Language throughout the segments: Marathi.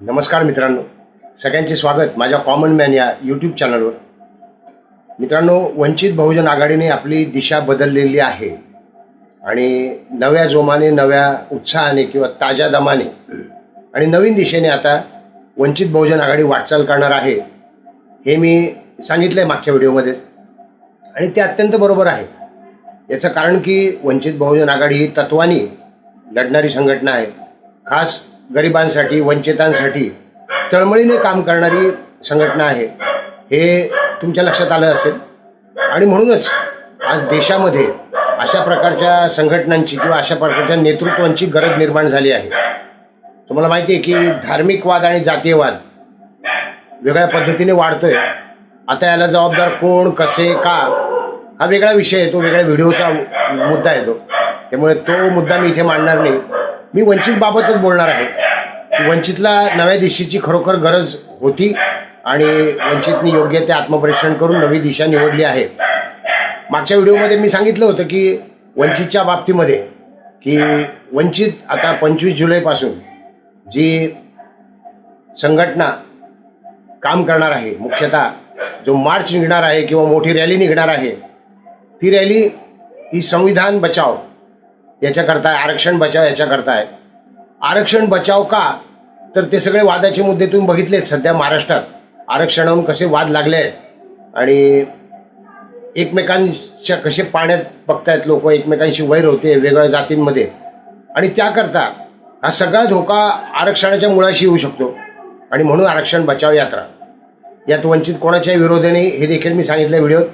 नमस्कार मित्रांनो. सगळ्यांचे स्वागत माझ्या कॉमन मॅन या यूट्यूब चॅनलवर मित्रांनो वंचित बहुजन आघाडीने आपली दिशा बदललेली आहे. आणि नव्या जोमाने नव्या उत्साहाने किंवा ताज्या दमाने आणि नवीन दिशेने आता वंचित बहुजन आघाडी वाटचाल करणार आहे हे मी सांगितलं आहे मागच्या व्हिडिओमध्ये. आणि ते अत्यंत बरोबर आहे. याचं कारण की वंचित बहुजन आघाडी ही तत्वानी लढणारी संघटना आहे. खास गरिबांसाठी वंचितांसाठी तळमळीने काम करणारी संघटना आहे. हे तुमच्या लक्षात आलं असेल. आणि म्हणूनच आज देशामध्ये अशा प्रकारच्या संघटनांची किंवा अशा प्रकारच्या नेतृत्वांची गरज निर्माण झाली आहे. तुम्हाला माहिती आहे की धार्मिकवाद आणि जातीयवाद वेगळ्या पद्धतीने वाढतोय. आता याला जबाबदार कोण कसे का हा वेगळा विषय आहे तो वेगळ्या व्हिडिओचा मुद्दा येतो त्यामुळे तो मुद्दा मी इथे मांडणार नाही. मी वंचित बाबतच बोलणार आहे. वंचितला नव्या दिशेची खरोखर गरज होती आणि वंचितने योग्य ते आत्मपरीक्षण करून नवी दिशा निवडली आहे. मागच्या व्हिडिओमध्ये मी सांगितलं होतं की वंचितच्या बाबतीमध्ये की वंचित आता पंचवीस जुलैपासून जी संघटना काम करणार आहे मुख्यतः जो मार्च निघणार आहे किंवा मोठी रॅली निघणार आहे ती रॅली ही संविधान बचाव याच्याकरता आहे आरक्षण बचाव याच्याकरता आहे. आरक्षण बचाव का? तर ते सगळे वादाचे मुद्दे तुम्ही बघितलेत सध्या महाराष्ट्रात. आरक्षणाहून कसे वाद लागले आणि एकमेकांच्या कसे पाण्यात बघतायत लोक एकमेकांशी वैर होते वेगळ्या जातींमध्ये. आणि त्याकरता हा सगळा धोका आरक्षणाच्या मुळाशी येऊ शकतो. आणि म्हणून आरक्षण बचाव यात्रा. यात वंचित कोणाच्याही विरोधाने हे देखील मी सांगितलं व्हिडिओत.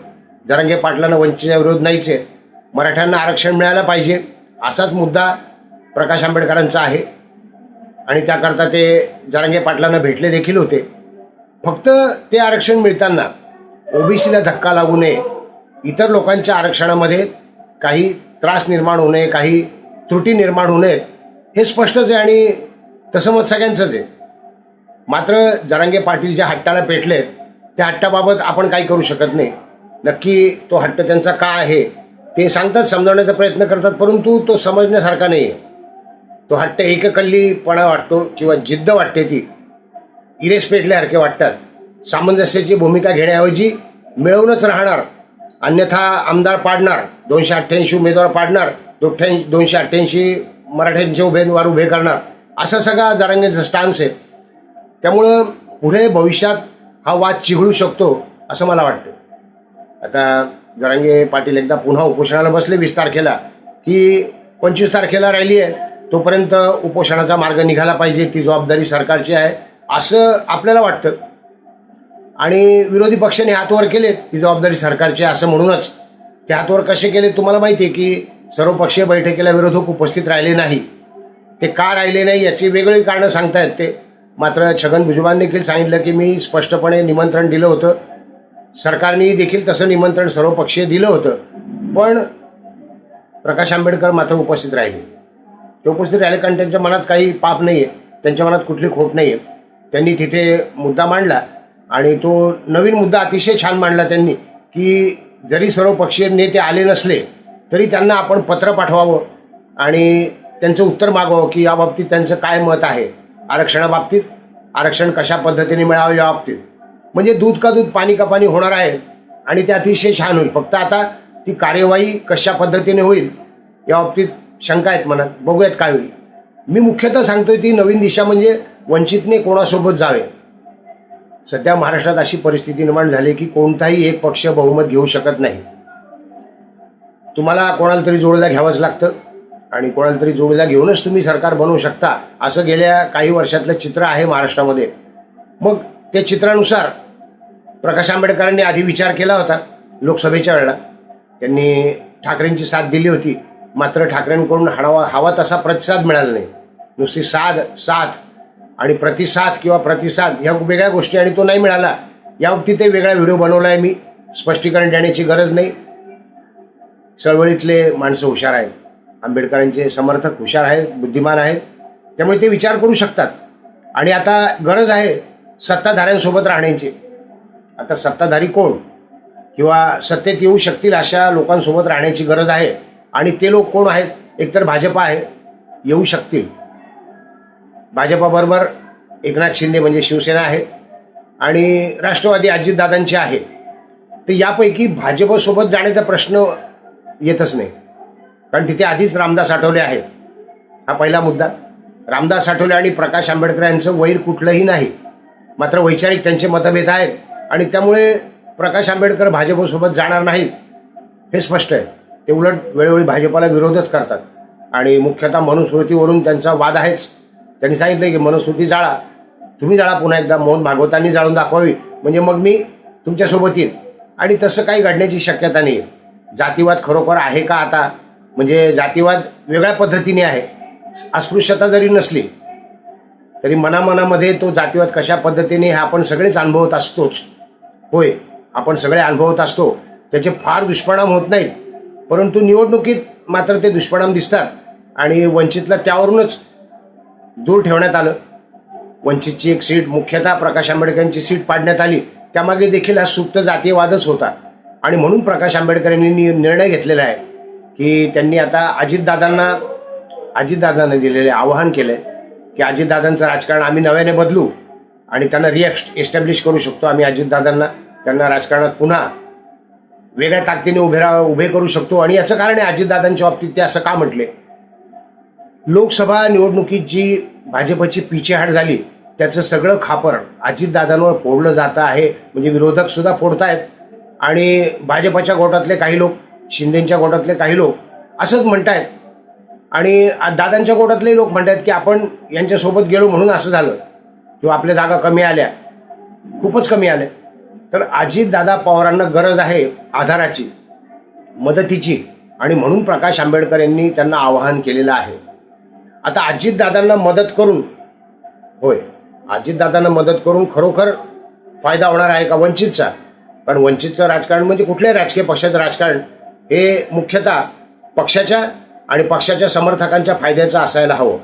जरांगे पाटलांना वंचितचा विरोध नाहीच आहे. मराठ्यांना आरक्षण मिळायला पाहिजे. असाच मुद्दा प्रकाश आंबेडकरांचा आहे. आणि त्याकरता ते जरांगे पाटलांना भेटले देखील होते. फक्त ते आरक्षण मिळताना ओबीसीला धक्का लागू नये इतर लोकांच्या आरक्षणामध्ये काही त्रास निर्माण होऊ नये काही त्रुटी निर्माण होऊ नयेत हे स्पष्टच आहे आणि तसं मत सगळ्यांचंच आहे. मात्र जरांगे पाटील ज्या हट्टाला पेटले त्या हट्टाबाबत आपण काही करू शकत नाही. नक्की तो हट्ट त्यांचा का आहे? ते सांगतात समजावण्याचा प्रयत्न करतात परंतु तो समजण्यासारखा नाही आहे तो हट्ट एककल्लीपणा वाटतो किंवा जिद्द वाटते ती. इरेस पेटल्यासारखे वाटतात. सामंजस्याची भूमिका घेण्याऐवजी मिळवूनच राहणार. अन्यथा आमदार पाडणार दोनशे अठ्ठ्याऐंशी उमेदवार पाडणार दोठ्याऐंशी दोनशे अठ्ठ्याऐंशी मराठ्यांचे उमेदवार उभे करणार. असा सगळा जरांगेचा स्टान्स आहे. त्यामुळं पुढे भविष्यात हा वाद चिघळू शकतो असं मला वाटतं. आता जरांगे पाटील एकदा पुन्हा उपोषणाला बसले वीस तारखेला. की पंचवीस तारखेला राहिली आहे. तोपर्यंत उपोषणाचा मार्ग निघाला पाहिजे. ती जबाबदारी सरकारची आहे. असं आपल्याला वाटतं. आणि विरोधी पक्षाने हातवर केले ती जबाबदारी सरकारची असं म्हणूनच. ते हातवर कसे केले तुम्हाला माहिती आहे की सर्वपक्षीय बैठकीला विरोधक उपस्थित राहिले नाही. ते का राहिले नाही याची वेगळी कारणं सांगतायत ते. मात्र छगन भुजबळ देखील सांगितलं की मी स्पष्टपणे निमंत्रण दिलं होतं. सरकारने देखील तसं निमंत्रण सर्वपक्षीय दिलं होतं. पण प्रकाश आंबेडकर मात्र उपस्थित राहिले. ते उपस्थित राहिले कारण त्यांच्या मनात काही पाप नाही आहे त्यांच्या मनात कुठली खोट नाही आहे त्यांनी तिथे मुद्दा मांडला आणि तो नवीन मुद्दा अतिशय छान मांडला त्यांनी की जरी सर्वपक्षीय नेते आले नसले तरी त्यांना आपण पत्र पाठवावं आणि त्यांचं उत्तर मागावं की याबाबतीत त्यांचं काय मत आहे. आरक्षणाबाबतीत आरक्षण कशा पद्धतीने मिळावं या बाबतीत म्हणजे दूध का दूध पाणी का पाणी होणार आहे आणि ते अतिशय छान होईल. फक्त आता ती कार्यवाही कशा पद्धतीने होईल या बाबतीत शंका आहेत मनात. बघूयात काय होईल. मी मुख्यतः सांगतोय ती नवीन दिशा म्हणजे वंचितने कोणासोबत जावे. सध्या महाराष्ट्रात अशी परिस्थिती निर्माण झाली की कोणताही एक पक्ष बहुमत घेऊ शकत नाही. तुम्हाला कोणाला तरी जोडीला घ्यावंच लागतं आणि कोणाला तरी जोडीला घेऊनच तुम्ही सरकार बनवू शकता असं गेल्या काही वर्षातलं चित्र आहे महाराष्ट्रामध्ये. मग त्या चित्रानुसार प्रकाश आंबेडकरांनी आधी विचार केला होता लोकसभेच्या वेळेला. त्यांनी ठाकरेंची साथ दिली होती. मात्र ठाकरेंकडून हडावा हवा तसा प्रतिसाद मिळाला नाही. नुसती साध साथ आणि प्रतिसाद किंवा प्रतिसाद ह्या वेगळ्या गोष्टी आणि तो नाही मिळाला. या बाबतीत वेगळा व्हिडिओ बनवला आहे मी. स्पष्टीकरण देण्याची गरज नाही. चळवळीतले माणसं हुशार आहेत. आंबेडकरांचे समर्थक हुशार आहेत बुद्धिमान आहेत. त्यामुळे ते विचार करू शकतात. आणि आता गरज आहे सत्ताधाऱ्यांसोबत राहण्याची. आता सत्ताधारी कोण? किंवा सत्तेत येऊ शकतील अशा लोकांसोबत राहण्याची गरज आहे? आणि ते लोक कोण आहेत? एकतर भाजपा आहे. येऊ शकतील. भाजपाबरोबर एकनाथ शिंदे म्हणजे शिवसेना आहे. आणि राष्ट्रवादी अजितदादांची आहे. तर यापैकी भाजपसोबत जाण्याचा प्रश्न येतच नाही. कारण तिथे आधीच रामदास आठवले आहे. हा पहिला मुद्दा. रामदास आठवले आणि प्रकाश आंबेडकर यांचं वैर कुठलंही नाही. मात्र वैचारिक त्यांचे मतभेद आहेत. आणि त्यामुळे प्रकाश आंबेडकर भाजपसोबत जाणार नाहीत हे स्पष्ट आहे. ते उलट वेळोवेळी भाजपाला विरोधच करतात. आणि मुख्यतः मनुस्मृतीवरून त्यांचा वाद आहेच. त्यांनी सांगितलं की मनुस्मृती जाळा. तुम्ही जाळा पुन्हा एकदा मोहन भागवतांनी जाळून दाखवावी. म्हणजे मग मी तुमच्यासोबत येईन. आणि तसं काही घडण्याची शक्यता नाही जातीवाद खरोखर आहे का आता? म्हणजे जातीवाद वेगळ्या पद्धतीने आहे. अस्पृश्यता जरी नसली तरी मनामनामध्ये तो जातीवाद कशा पद्धतीने हे आपण सगळेच अनुभवत असतोच. होय आपण सगळे अनुभवत असतो. त्याचे फार दुष्परिणाम होत नाहीत. परंतु निवडणुकीत मात्र ते दुष्परिणाम दिसतात. आणि वंचितला त्यावरूनच दूर ठेवण्यात आलं. वंचितची एक सीट मुख्यतः प्रकाश आंबेडकरांची सीट पाडण्यात आली. त्यामागे देखील हा सुप्त जातीयवादच होता. आणि म्हणून प्रकाश आंबेडकर यांनी निर्णय घेतलेला आहे की त्यांनी आता अजितदादांना अजितदादांना दिलेले आवाहन केलंय की अजितदादांचं राजकारण आम्ही नव्याने बदलू आणि त्यांना रिएक्ट एस्टॅब्लिश करू शकतो आम्ही अजितदादांना. त्यांना राजकारणात पुन्हा वेगळ्या ताकदीने उभे राहा उभे करू शकतो. आणि याचं कारण आहे अजितदादांच्या बाबतीत ते असं का म्हटले? लोकसभा निवडणुकीत जी भाजपची पिछेहाट झाली त्याचं सगळं खापर अजितदादांवर फोडलं जातं आहे. म्हणजे विरोधक सुद्धा फोडतायत. आणि भाजपच्या गोटातले काही लोक शिंदेच्या गोटातले काही लोक असंच म्हणतायत. आणि दादांच्या गोटातले लोक म्हणतात की आपण यांच्यासोबत गेलो म्हणून असं झालं. किंवा आपल्या जागा कमी आल्या. खूपच कमी आल्या. तर अजितदादा पवारांना गरज आहे आधाराची मदतीची. आणि म्हणून प्रकाश आंबेडकर यांनी त्यांना आवाहन केलेलं आहे. आता अजितदादांना मदत करून होय अजितदादांना मदत करून खरोखर फायदा होणार आहे का? वंचितचा. कारण वंचितचं राजकारण म्हणजे कुठल्याही राजकीय पक्षाचं राजकारण? हे मुख्यतः पक्षाच्या आणि पक्षाच्या समर्थकांच्या फायद्याचं असायला हवं.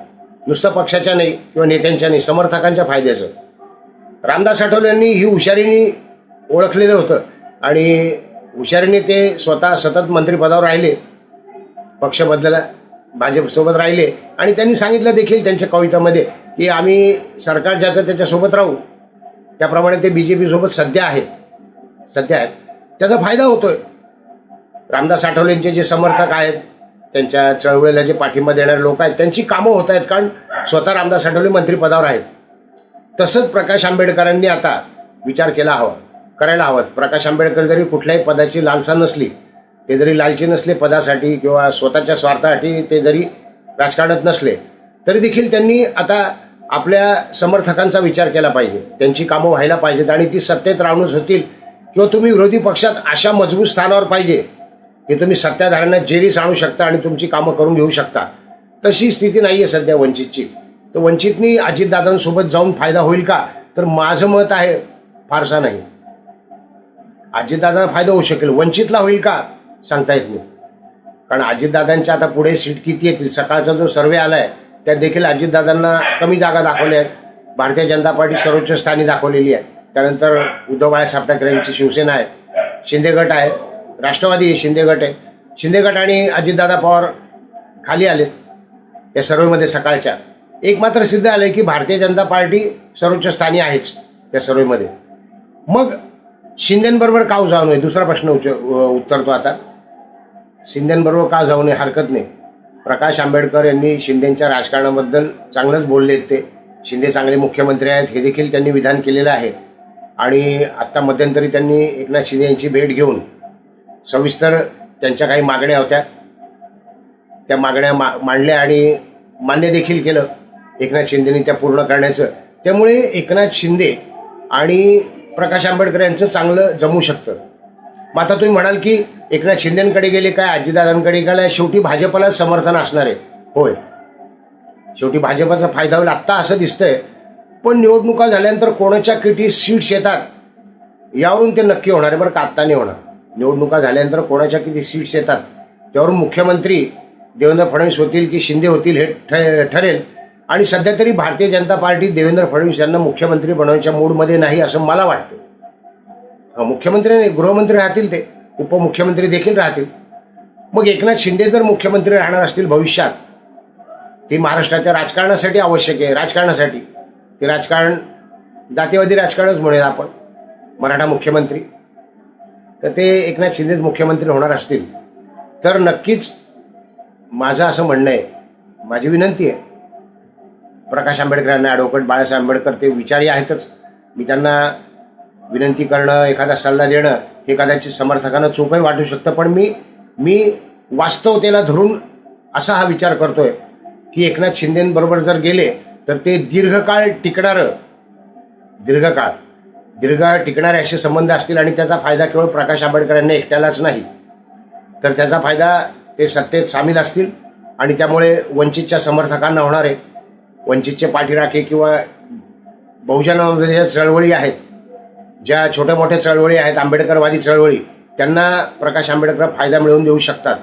नुसतं पक्षाच्या नाही किंवा नेत्यांच्या नाही समर्थकांच्या फायद्याचं. रामदास आठवले यांनी ही हुशारीने ओळखलेलं होतं. आणि हुशारीने ते स्वतः सतत मंत्रिपदावर राहिले पक्ष बदलला भाजपसोबत राहिले. आणि त्यांनी सांगितलं देखील त्यांच्या कवितामध्ये की आम्ही सरकार ज्याचं त्याच्यासोबत राहू त्याप्रमाणे ते बी जे पीसोबत सध्या आहे सध्या आहेत. त्याचा फायदा होतोय. रामदास आठवलेंचे जे समर्थक आहेत त्यांच्या चळवळीला जे पाठिंबा देणारे लोक आहेत त्यांची कामं होत आहेत कारण स्वतः रामदास आठवले मंत्रिपदावर आहेत. तसंच प्रकाश आंबेडकरांनी आता विचार केला हवा. करायला हवं. प्रकाश आंबेडकर जरी कुठल्याही पदाची लालसा नसली ते जरी लालची नसले पदासाठी किंवा स्वतःच्या स्वार्थासाठी ते जरी राजकारणात नसले तरी देखील त्यांनी आता आपल्या समर्थकांचा विचार केला पाहिजे. त्यांची कामं व्हायला पाहिजेत आणि ती सत्तेत राहूनच होतील किंवा तुम्ही विरोधी पक्षात अशा मजबूत स्थानावर पाहिजे की तुम्ही सत्ताधाऱ्यांना जेरीस आणू शकता आणि तुमची कामं करून घेऊ शकता. तशी स्थिती नाही आहे सध्या वंचितची. तर वंचितनी अजितदादांसोबत जाऊन फायदा होईल का? तर माझं मत आहे फारसा नाही. अजितदादांना फायदा होऊ शकेल. वंचितला होईल का? सांगता येत नाही. कारण अजितदादांच्या आता पुढे सीट किती येतील? सकाळचा जो सर्वे आलाय त्यात देखील अजितदादांना कमी जागा दाखवल्या आहेत. भारतीय जनता पार्टी सर्वोच्च स्थानी दाखवलेली आहे. त्यानंतर उद्धव बाळासाहेब ठाकरे यांची शिवसेना आहे. शिंदे गट आहे. राष्ट्रवादी शिंदे गट आहे. शिंदे गट आणि अजितदादा पवार खाली आलेत. या सर्वेमध्ये सकाळच्या. एक मात्र सिद्ध आलंय की भारतीय जनता पार्टी सर्वोच्च स्थानी आहेच त्या सर्वेमध्ये. मग शिंदेबरोबर का जाऊ नये? दुसरा प्रश्न उच उत्तरतो आता. शिंदेबरोबर का जाऊ नये हरकत नाही. प्रकाश आंबेडकर यांनी शिंदेच्या राजकारणाबद्दल चांगलंच बोललेत ते. शिंदे चांगले मुख्यमंत्री आहेत हे देखील त्यांनी विधान केलेलं आहे. आणि आत्ता मध्यंतरी त्यांनी एकनाथ शिंदे यांची भेट घेऊन सविस्तर त्यांच्या काही मागण्या होत्या. त्या मागण्या मा मांडल्या आणि मान्य देखील केलं एकनाथ शिंदेनी त्या पूर्ण करण्याचं. त्यामुळे एकनाथ शिंदे आणि प्रकाश आंबेडकर यांचं चांगलं जमू शकतं. मग आता तुम्ही म्हणाल की एकनाथ शिंदेकडे गेले काय आजीदादांकडे गेले शेवटी भाजपला समर्थन असणार आहे. होय. शेवटी भाजपचा फायदा होईल आत्ता असं दिसतंय. पण निवडणुका झाल्यानंतर कोणाच्या किती सीट्स येतात यावरून ते नक्की होणार आहे. बरं का आत्ता नाही होणार? निवडणुका झाल्यानंतर कोणाच्या किती सीट्स येतात त्यावरून मुख्यमंत्री देवेंद्र फडणवीस होतील की शिंदे होतील हे ठ- ठरेल. आणि सध्या तरी भारतीय जनता पार्टी देवेंद्र फडणवीस यांना मुख्यमंत्री बनवण्याच्या मूडमध्ये नाही असं मला वाटतं. मुख्यमंत्री नाही गृहमंत्री राहतील ते. उपमुख्यमंत्री देखील राहतील. मग एकनाथ शिंदे जर मुख्यमंत्री राहणार असतील भविष्यात ती महाराष्ट्राच्या राजकारणासाठी आवश्यक आहे राजकारणासाठी. ते राजकारण जातीवादी राजकारणच म्हणूया आपण. मराठा मुख्यमंत्री. तर ते एकनाथ शिंदेच मुख्यमंत्री होणार असतील. तर नक्कीच माझं असं म्हणणं आहे माझी विनंती आहे प्रकाश आंबेडकरांना ॲडव्होकेट बाळासाहेब आंबेडकर ते विचारी आहेतच. मी त्यांना विनंती करणं एखादा सल्ला देणं हे कदाचित समर्थकांना चोखही वाटू शकतं पण मी मी वास्तवतेला धरून असा हा विचार करतोय की एकनाथ शिंदेबरोबर जर गेले तर ते दीर्घकाळ टिकणारं दीर्घकाळ दीर्घकाळ टिकणारे असे संबंध असतील आणि त्याचा फायदा केवळ प्रकाश आंबेडकरांनी एकट्यालाच नाही. तर त्याचा फायदा ते सत्तेत सामील असतील आणि त्यामुळे वंचितच्या समर्थकांना होणार आहे. वंचितचे पाठीराखे किंवा बहुजन ज्या चळवळी आहेत ज्या छोट्या मोठ्या चळवळी आहेत आंबेडकरवादी चळवळी त्यांना प्रकाश आंबेडकर फायदा मिळवून देऊ शकतात.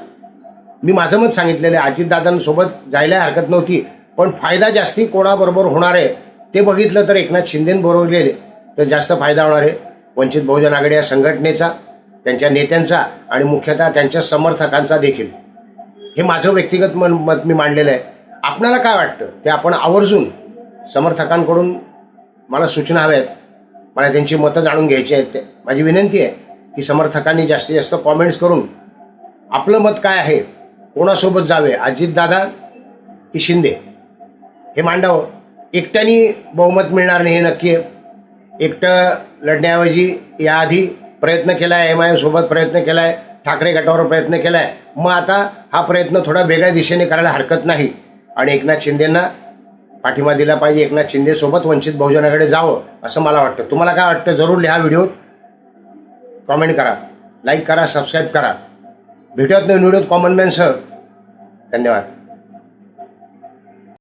मी माझं मत सांगितलेलं आहे अजितदादांसोबत जायला हरकत नव्हती पण फायदा जास्ती कोणाबरोबर होणार आहे ते बघितलं तर एकनाथ शिंदेबरोबर गेले तर जास्त फायदा होणार आहे. वंचित बहुजन आघाडी या संघटनेचा त्यांच्या नेत्यांचा आणि मुख्यतः त्यांच्या समर्थकांचा देखील. हे माझं व्यक्तिगत मन मत मी मांडलेलं आहे. आपणाला काय वाटतं? ते आपण आवर्जून समर्थकांकडून मला सूचना हव्या आहेत मला त्यांची मतं जाणून घ्यायची आहेत. ते माझी विनंती आहे की समर्थकांनी जास्तीत जास्त कॉमेंट्स करून आपलं मत काय आहे कोणासोबत जावे? अजितदादा की शिंदे? हे मांडावं. एकट्याने बहुमत मिळणार नाही हे नक्की आहे. एकटं लढण्याऐवजी याआधी प्रयत्न केला आहे एम आय सोबत प्रयत्न केला आहे ठाकरे गटावर प्रयत्न केला आहे मग आता हा प्रयत्न थोडा वेगळ्या दिशेने करायला हरकत नाही. आणि एकनाथ शिंदेंना पाठिंबा दिला पाहिजे एकनाथ शिंदेसोबत वंचित बहुजनाकडे जावं असं मला वाटतं. तुम्हाला काय वाटतं? जरूर लिहा व्हिडिओ. कॉमेंट करा. लाईक करा सबस्क्राईब करा. भेटूयात नवीन व्हिडिओत कॉमन मॅनसह धन्यवाद.